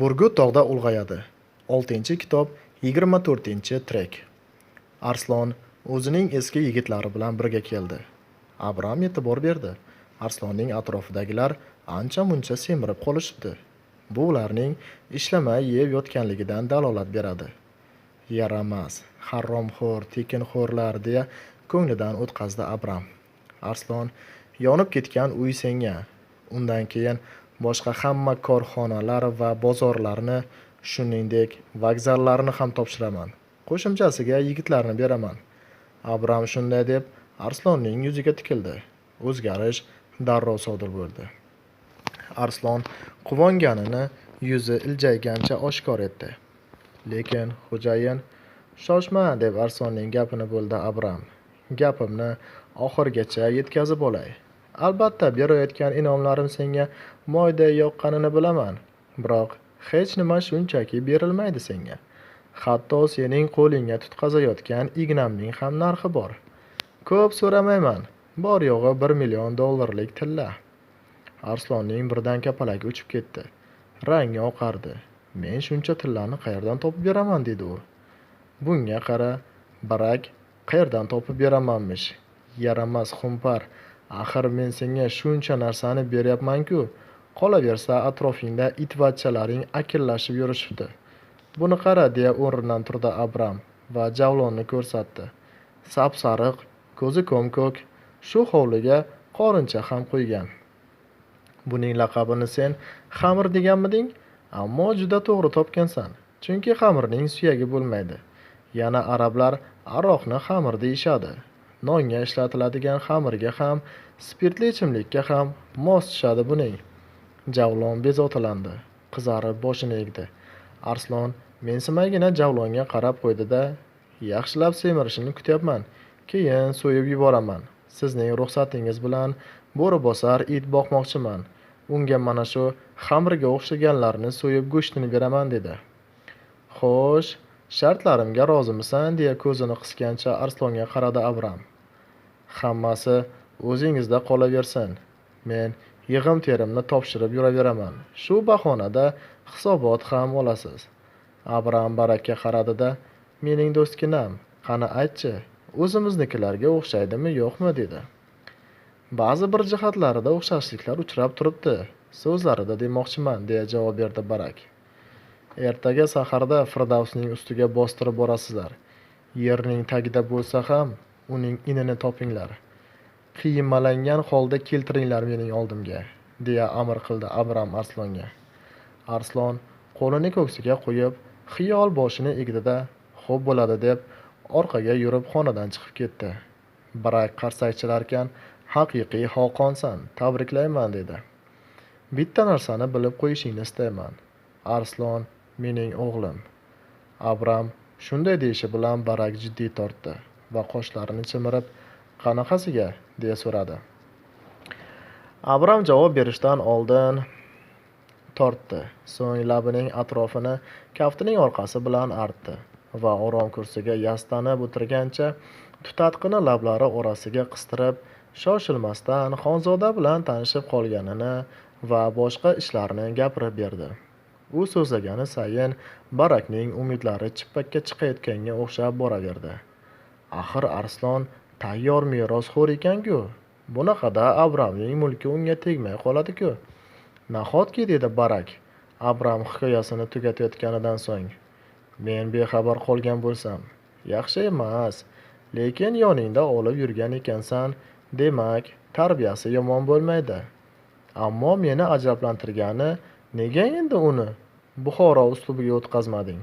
Burgut tog'da ulg'ayadi. 6-kitob 24-trek. Arslon o'zining eski yigitlari bilan birga keldi. Abram e'tibor berdi. Arslonning atrofidagilar ancha-muncha semirib qolishibdi. Bu ularning ishlamay yeb yotganligidan dalolat beradi. Yaramas, harromxo'r tekinxo'rlar deya ko'nglidan o'tkazdi Abram. Arslon yonib ketgan uy senga. Undan keyin boshqa hamma korxonalar va bozorlarni, shuningdek, vokzallarni ham topshiraman. Qo'shimchasiga yigitlarni beraman. Abram shunday deb Arslonning yuziga tikildi. O'zgarish darrov sodir bo'ldi. Arslon quvonganini yuzi iljaygancha oshkor etdi. Lekin xo'jayin shoshma deb Arslonning gapini bo'ldi Abram. Gapimni oxirigacha yetkazib olay. Albatta berayotgan inomlarim senga moyday yoqqanini bilaman. Biroq hech nima shunchaki berilmaydi senga. Hatto sening qo'lingga tutqazayotgan ignamning ham narxi bor. Ko'p so'ramayman. Bor yo'g'i 1 million dollarlik tilla. Arslonning birdan kapalagi uchib ketdi. Rangi oqardi. Men shuncha tillani qayerdan topib beraman dedi u. Bunga qara, barak qayerdan topib beramanmish. Yaramas xumpar. Axir men senga shuncha narsani beryapman-ku. Qolaversa atrofingda itvachchalaring akillashib yurishibdi. Buni qara deya o'rnidan turdi Abram va javlonni ko'rsatdi. Sap-sariq, ko'zi ko'm-ko'k, shu hovliga qorincha ham qo'ygan. Buning laqabini sen xamir deganmiding? Ammo juda to'g'ri topgansan. Chunki xamirning suyagi bo'lmaydi. Yana arablar aroqni xamir deyishadi. Nonga ishlatiladigan xamirga ham, spirtli ichimlikka ham mos tushadi buning. Javlon bezovtalandi, qizarib boshini egdi. Arslon mensimaygina javlonga qarab qo'ydi-da, yaxshilab semirishini kutyapman. Keyin so'yib yuboraman. Sizning ruxsatingiz bilan bo'ri bosar it boqmoqchiman. Unga mana shu xamirga o'xshaganlarni so'yib go'shtini beraman dedi. Xo'sh, shartlarimga rozimisan deya ko'zini qisgancha Arslonga qaradi Abram. Hammasi o'zingizda qolaversin. Men yig'im terimni topshirib yuraveraman. Shu bahonada hisobot ham olasiz. Abram barakka qaradida mening do'stginam, qani aytchi, o'zimiznikilarga o'xshaydimi yo'qmi dedi. Ba'zi bir jihatlarida o'xshashliklar uchrab turibdi. So'zlarida demoqchiman deya javob berdi Barak. Ertaga saharda Firdavsning ustiga bostirib borasizlar. Yerning tagida bo'lsa ham uning inini topinglar. Qiymalangan holda keltiringlar mening oldimga, deya amr qildi Abram Arslonga. Arslon qo'lini ko'ksiga qo'yib, xiyol boshini egdida "Xo'p bo'ladi" deb orqaga yurib xonadan chiqib ketdi. Barak qarsakchilarkan, "Haqiqiy xoqonsan, tabriklayman" dedi. Bitta narsani bilib qo'yishingni istayman. Arslon mening o'g'lim. Abram shunday deyishi bilan Barak jiddiy tortdi va qoshlarini chimirib, "Qanaqasiga?" Deya so'radi. Abram javob berishdan oldin tortdi. So'ng labining atrofini kaftining orqasi bilan artdi va orom kursiga yastanib o'tirgancha tutatqini lablari orasiga qistirib, shoshilmasdan Xonzoda bilan tanishib qolganini va boshqa ishlarni gapirib berdi. U so'zlagani sayin Barakning umidlari chippakka chiqayotganga o'xshab boraverdi. Axir Arslon tayyor merosxo'r ekan-ku. Bunaqada Abramning mulki unga tegmay qoladi-ku. Nahotki dedi Barak Abram hikoyasini tugatayotganidan so'ng. Men bexabar qolgan bo'lsam, yaxshi emas, lekin yoningda olib yurgan ekansan, demak, tarbiyasi yomon bo'lmaydi. Ammo meni ajablantirgani, nega endi uni Buxoro uslubiga o'tkazmading?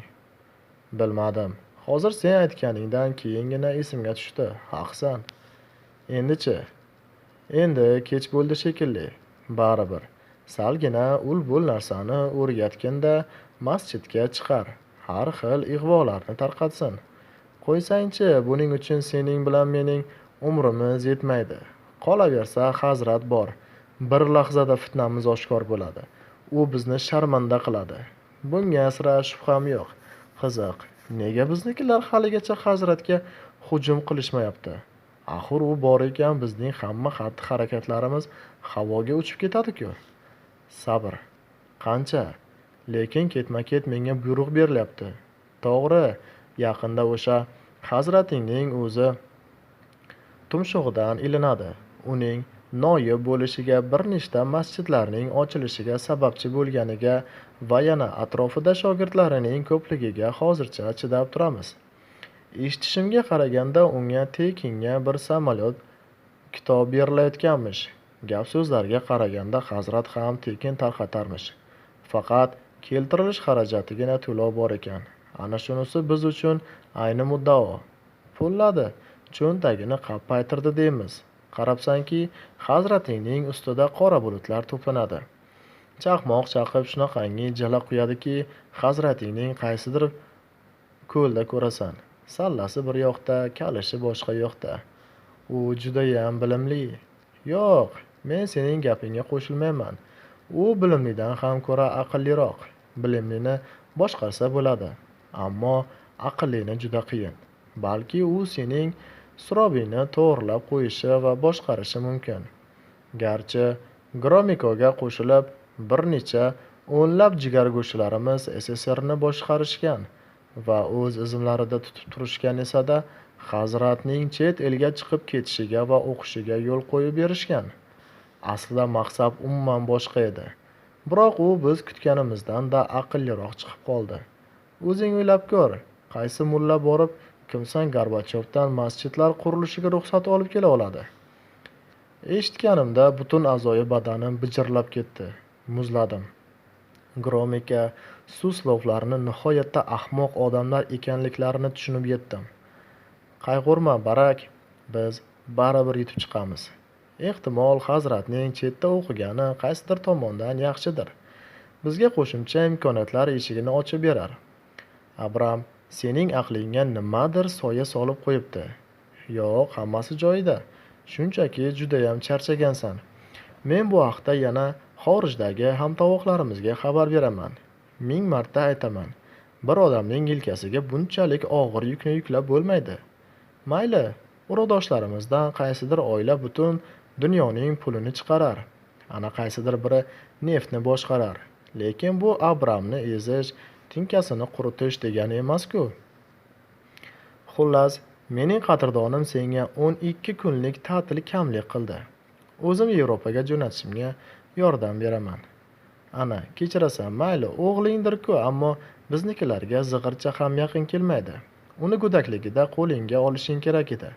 Bilmadim. Hozir sen aytganingdan keyingina esimga tushdi. Haqsan. endichi Endi kech bo'ldi shekilli. Baribir. Salgina ul-bul narsani o'rgatganda masjidga chiqar. Har xil ig'volarni tarqatsin. Qo'ysangchi, buning uchun sening bilan mening umrimiz yetmaydi. Qolaversa hazrat bor. Bir lahzada fitnamiz oshkor bo'ladi. U bizni sharmanda qiladi. Bunga sira shubham yo'q. Qiziq, nega biznikilar haligacha hazratga hujum qilishmayapti? Axir u bor ekan bizning hamma xatti-harakatlarimiz havoga uchib ketadi-ku. Sabr. Qancha? lekin ketma ket menga buyruq berilyapti to'g'ri yaqinda o'sha hazratingning o'zi tumshug'idan ilinadi uning noyob bo'lishiga bir nechta masjidlarning ochilishiga sababchi bo'lganiga va yana atrofida shogirdlarining ko'pligiga hozircha chidab turamiz. Eshitishimga qaraganda unga tekinga bir samolyot kitob berilayotganmish. Gap so'zlarga qaraganda hazrat ham tekin tarqatarmish. Faqat keltirilish xarajatigina to'lov bor ekan. Ana shunisi biz uchun ayni muddao. Pulladi. Cho'ntagini qappaytirdi deymiz. Qarabsanki hazratingning ustida qora bulutlar to'planadi. Chaqmoq chaqib shunaqangi jala quyadiki hazratingning qaysidir ko'lda ko'rasan. Sallasi bir yoqda kalishi boshqa yoqda. U judayam bilimli. Yo'q men sening gapingga qo'shilmayman. U bilimlidan ham ko'ra aqlliroq. Bilimlini boshqarsa bo'ladi ammo aqllini juda qiyin. Balki u sening surobini to'g'rilab qo'yishi va boshqarishi mumkin. Garchi gromikoga qo'shilib bir necha o'nlab jigargo'shlarimiz sssrni boshqarishgan va o'z izmlarida tutib turishgan esa-da hazratning chet elga chiqib ketishiga va o'qishiga yo'l qo'yib berishgan. Aslida maqsad umuman boshqa edi. Biroq u biz kutganimizdan-da aqlliroq chiqib qoldi. O'zing o'ylab ko'r qaysi mulla borib kimsan gorbachyovdan masjidlar qurilishiga ruxsat olib kela oladi. Eshitganimda butun a'zoyi badanim bijirlab ketdi. Muzladim. Gromika suslovlarni nihoyatda ahmoq odamlar ekanliklarini tushunib yetdim. Qayg'urma barak biz baribir yutib chiqamiz. Ehtimol hazratning chetda o'qigani qaysidir tomondan yaxshidir. Bizga qo'shimcha imkoniyatlar eshigini ochib berar. Abram sening aqlingga nimadir soya solib qo'yibdi. Yo'q hammasi joyida. Shunchaki judayam charchagansan. Men bu haqda yana xorijdagi hamtovoqlarimizga xabar beraman. Ming marta aytaman bir odamning yelkasiga bunchalik og'ir yukni yuklab bo'lmaydi. Mayli urug'doshlarimizdan qaysidir oila butun dunyoning pulini chiqarar. Ana qaysidir biri neftni boshqarar. Lekin bu abramni ezish tinkasini quritish degani emasku. Xullas mening qadrdonim senga o'n ikki kunlik ta'til kamlik qildi. O'zim yevropaga jo'natishimga yordam beraman. Ana kechirasan mayli o'g'lingdir-ku ammo biznikilarga zig'ircha ham yaqin kelmaydi. Uni go'dakligida qo'lingga olishing kerak edi.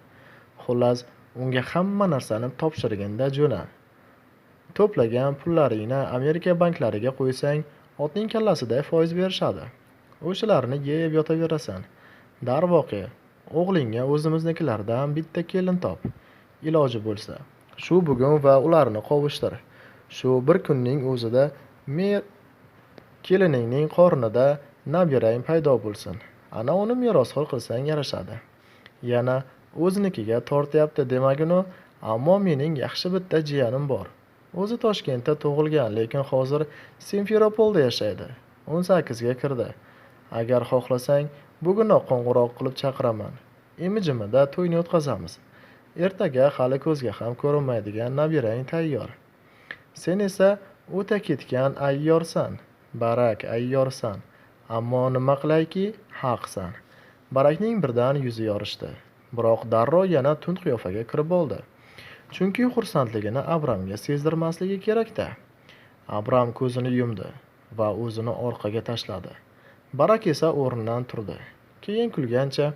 Xullas unga hamma narsani topshirganda jo'na. To'plagan pullaringni amerika banklariga qo'ysang otning kallasida foiz berishadi. O'shalarni yeb yotaverasan. Darvoqe o'g'lingga o'zimiznikilardan bitta kelin top. Iloji bo'lsa shu bugun va ularni qovushtir shu bir kunning o'zida mer keliningning qornida nabirang paydo bo'lsin. Ana uni merosxo'r qilsang yarashadi. Yana o'zinikiga tortyapti demaginu ammo mening yaxshi bitta jiyanim bor. O'zi toshkentda tug'ilgan lekin hozir simferopolda yashaydi. O'n sakkizga kirdi. Agar xohlasang bugunoq qo'ng'iroq qilib chaqiraman. Imijimida to'yni o'tkazamiz. Ertaga hali ko'zga ham ko'rinmaydigan nabirang tayyor. Sen esa o'ta ketgan ayyorsan barak ayyorsan. Ammo nima qilayki haqsan. Barakning birdan yuzi yorishdi. Biroq darrov yana tund qiyofaga kirib oldi. Chunki xursandligini abramga sezdirmasligi kerakda. Abram ko'zini yumdi va o'zini orqaga tashladi. Barak esa o'rnidan turdi. Keyin kulgancha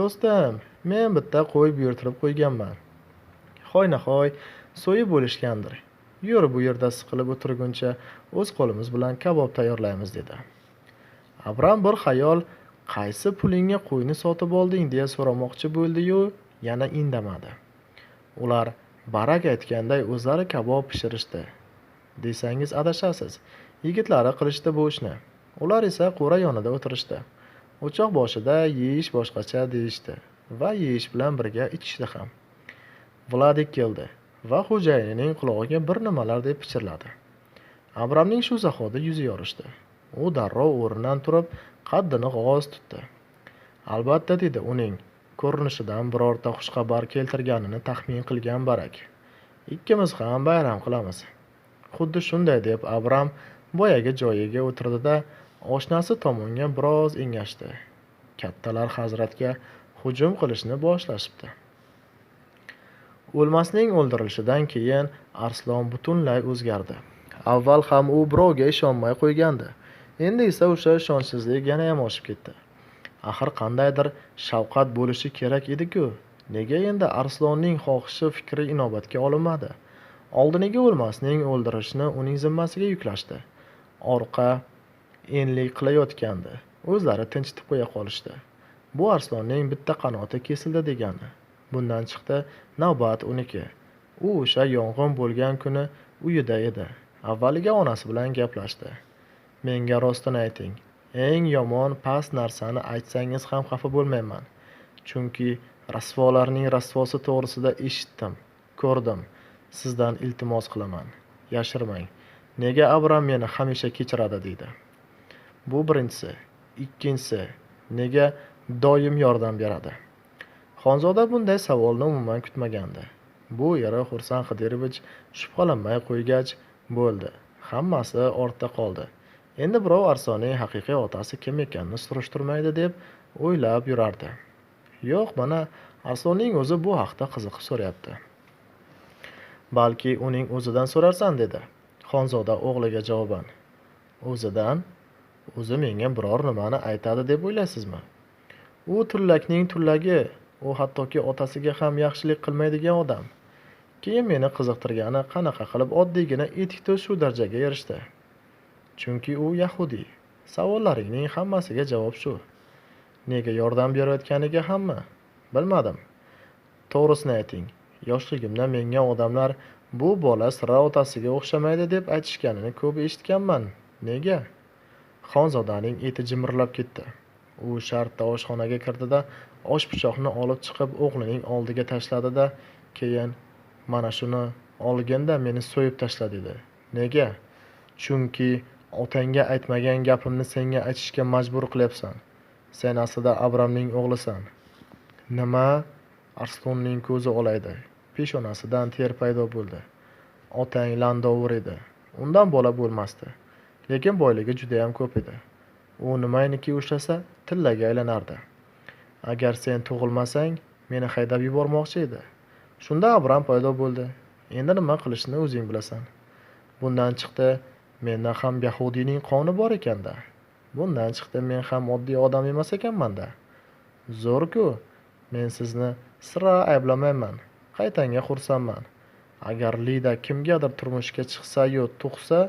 do'stim men bitta qo'y buyurtirib qo'yganman. Hoynahoy so'yib bo'lishgandir. Yur bu yerda siqilib o'tirguncha o'z qo'limiz bilan kabob tayyorlaymiz dedi. Abram bir xayol qaysi pulingga qo'yni sotib olding? deya so'ramoqchi bo'ldi-yu yana indamadi. Ular barak aytganday o'zlari kabob pishirishdi. Desangiz adashasiz. Yigitlari qilishdi bu ishni. Ular esa qo'ra yonida o'tirishdi. O'choq boshida yeyish boshqacha deyishdi va yeyish bilan birga ichishdi ham. Vladik keldi va xo'jayinining qulog'iga bir nimalar deb pichirladi. Abramning shu zahoti yuzi yorishdi. U darrov o'rnidan turib qaddini g'oz tutdi. Albatta dedi uning ko'rinishidan birorta xushxabar keltirganini taxmin qilgan barak. Ikkimiz ham bayram qilamiz. Xuddi shunday deb abram boyagi joyiga o'tirdida oshnasi tomonga biroz engashdi. Kattalar hazratga hujum qilishni boshlashibdi. O'lmasning o'ldirilishidan keyin arslon butunlay o'zgardi. Avval ham u birovga ishonmay qo'ygandi. Endi esa o'sha ishonchsizlik yanayam oshib ketdi. Axir qandaydir shafqat bo'lishi kerak ediku. Nega endi arslonning xohishi fikri inobatga olinmadi? Oldiniga o'lmasning o'ldirishni uning zimmasiga yuklashdi. Orqa enlik qilayotgandi. O'zlari tinchitib qo'ya qolishdi. Bu arslonning bitta qanoti kesildi degani. Bundan chiqdi navbat uniki. U o'sha yong'in bo'lgan kuni uyida edi. Avvaliga onasi bilan gaplashdi. Menga rostini ayting. Eng yomon past narsani aytsangiz ham xafa bo'lmayman. Chunki rasvolarning rasvosi to'g'risida eshitdim ko'rdim. Sizdan iltimos qilaman. Yashirmang. Nega abram meni hamisha kechiradi deydi? Bu birinchisi. Ikkinchisi nega doim yordam beradi? Xonzoda bunday savolni umuman kutmagandi. Bu eri xursand qidirovich shubhalanmay qo'ygach bo'ldi. Hammasi ortda qoldi. Endi birov arslonning haqiqiy otasi kim ekanini surishtirmaydi deb o'ylab yurardi. Yo'q mana arslonning o'zi bu haqda qiziqib so'rayapti. Balki uning o'zidan so'rarsan dedi xonzoda o'g'liga javoban. O'zidan? O'zi menga biror nimani aytadi deb o'ylaysizmi? U tullakning tullagi u hattoki otasiga ham yaxshilik qilmaydigan odam. Keyin meni qiziqtirgani qanaqa qilib oddiygina etikda shu darajaga erishdi. Chunki u yahudiy savollaringning hammasiga javob shu. Nega yordam berayotganiga hamma? Bilmadim. To'g'risini ayting. Yoshligimda menga odamlar bu bola sira otasiga o'xshamaydi deb aytishganini ko'p eshitganman. Nega? Xonzodaning eti jimirlab ketdi. U shartta oshxonaga kirdida osh pichoqni olib chiqib o'g'lining oldiga tashladi da keyin mana shuni olgin-da meni so'yib tashla dedi. Nega? Chunki otangga aytmagan gapimni senga aytishga majbur qilyapsan. Sen aslida abramning o'g'lisan. Nima? Arslonning ko'zi olaydi. Peshonasidan ter paydo bo'ldi. Otang landovur edi. Undan bola bo'lmasdi. Lekin boyligi judayam ko'p edi. U nimaniki ushlasa tillaga aylanardi. Agar sen tug'ilmasang meni haydab yubormoqchi edi. Shunda abram paydo bo'ldi. Endi nima qilishni o'zing bilasan. Bundan chiqdi menda ham yahudiyning qoni bor ekanda bundan chiqdi men ham oddiy odam emas ekanmanda zo'rku men sizni sira ayblamayman qaytanga xursandman. Agar lida kimgadir turmushga chiqsayu tug'sa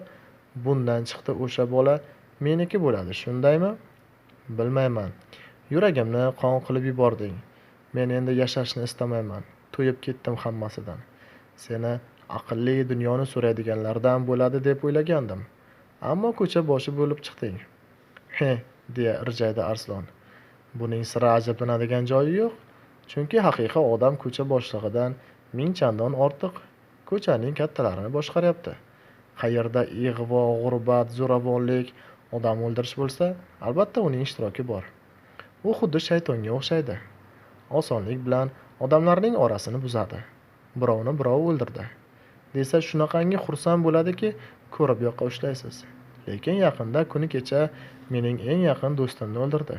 bundan chiqdi o'sha bola meniki bo'ladi shundaymi? Bilmayman. Yuragimni qon qilib yubording. Men endi yashashni istamayman. To'yib ketdim hammasidan. Seni aqlli dunyoni so'raydiganlardan bo'ladi deb o'ylagandim. Ammo ko'cha boshi bo'lib chiqding. He deya irjaydi arslon. Buning sira ajablanadigan joyi yo'q chunki haqiqiy odam ko'cha boshlig'idan ming chandon ortiq. Ko'chaning kattalarini boshqaryapti. Qayerda ig'vo g'urbat zo'ravonlik odam o'ldirish bo'lsa albatta uning ishtiroki bor. U xuddi shaytonga o'xshaydi. Osonlik bilan odamlarning orasini buzadi. Birovni birov o'ldirdi. Desa shunaqangi xursand bo'ladiki ko'rib yoqa ushlaysiz. Lekin yaqinda kuni kecha mening eng yaqin do'stimni o'ldirdi.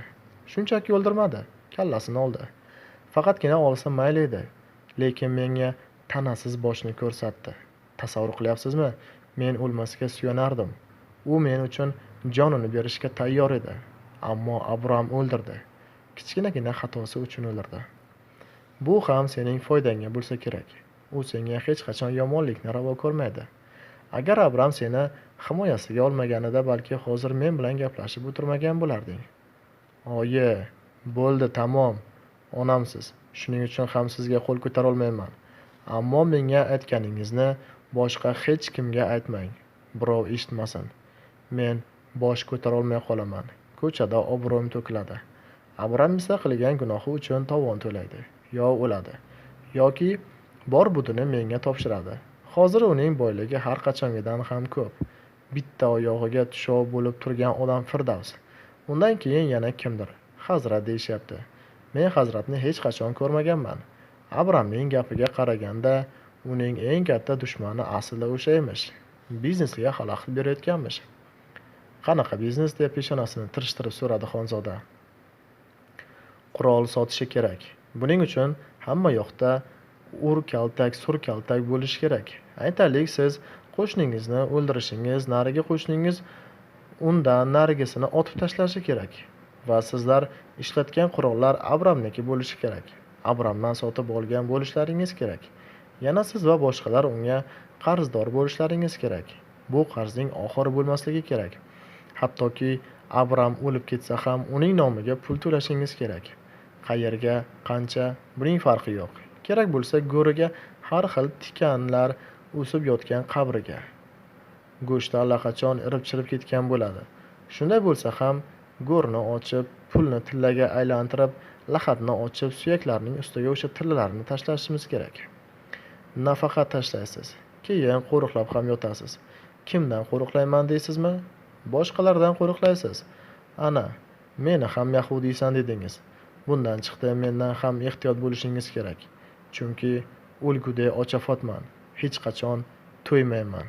Shunchaki o'ldirmadi kallasini oldi. Faqatgina olsa mayli edi lekin menga tanasiz boshni ko'rsatdi. Tasavvur qilyapsizmi? Men o'lmasga suyanardim. U men uchun jonini berishga tayyor edi ammo abram o'ldirdi. Kichkinagina xatosi uchun o'ldirdi. Bu ham sening foydangga bo'lsa kerak. U senga hech qachon yomonlikni ravo ko'rmaydi. Agar abram seni himoyasiga olmaganida balki hozir men bilan gaplashib o'tirmagan bo'larding. Oyi bo'ldi tamom. Onamsiz. Shuning uchun ham sizga qo'l ko'tarolmayman. Ammo menga aytganingizni boshqa hech kimga aytmang. Birov eshitmasin. Men bosh ko'tarolmay qolaman. Ko'chada obro'm to'kiladi. Abram esa qilgan gunohi uchun tovon to'laydi. Yo o'ladi yoki bor budini menga topshiradi. Hozir uning boyligi har qachongidan ham ko'p. Bitta oyog'iga tushov bo'lib turgan odam firdavs undan keyin yana kimdir? Hazrat deyishyapti. Men hazratni hech qachon ko'rmaganman. Abramning gapiga qaraganda uning eng katta dushmani aslida o'sha emish. Biznesga xalaqit berayotganmish. Qanaqa biznes deb peshonasini tirishtirib so'radi xonzoda. Qurol sotishi kerak. Buning uchun hamma yoqda ur kaltak sur kaltak bo'lishi kerak. Aytaylik siz qo'shningizni o'ldirishingiz narigi qo'shningiz undan narigisini otib tashlashi kerak va sizlar ishlatgan qurollar abramniki bo'lishi kerak. Abramdan sotib olgan bo'lishlaringiz kerak. Yana siz va boshqalar unga qarzdor bo'lishlaringiz kerak. Bu qarzning oxiri bo'lmasligi kerak. Hattoki abram o'lib ketsa ham uning nomiga pul to'lashingiz kerak. Qayerga qancha buning farqi yo'q. Kerak bo'lsa go'riga har xil tikanlar o'sib yotgan qabriga. Go'shti allaqachon irib chirib ketgan bo'ladi. Shunday bo'lsa ham go'rni ochib pulni tillaga aylantirib lahatni ochib suyaklarning ustiga o'sha tillalarni tashlashimiz kerak. Nafaqat tashlaysiz. Keyin qo'riqlab ham yotasiz. Kimdan qo'riqlayman deysizmi? Boshqalardan qo'riqlaysiz. Ana meni ham yahudiysan dedingiz. Bundan chiqdi mendan ham ehtiyot bo'lishingiz kerak. Chunki o'lguday ochafotman hech qachon to'ymayman.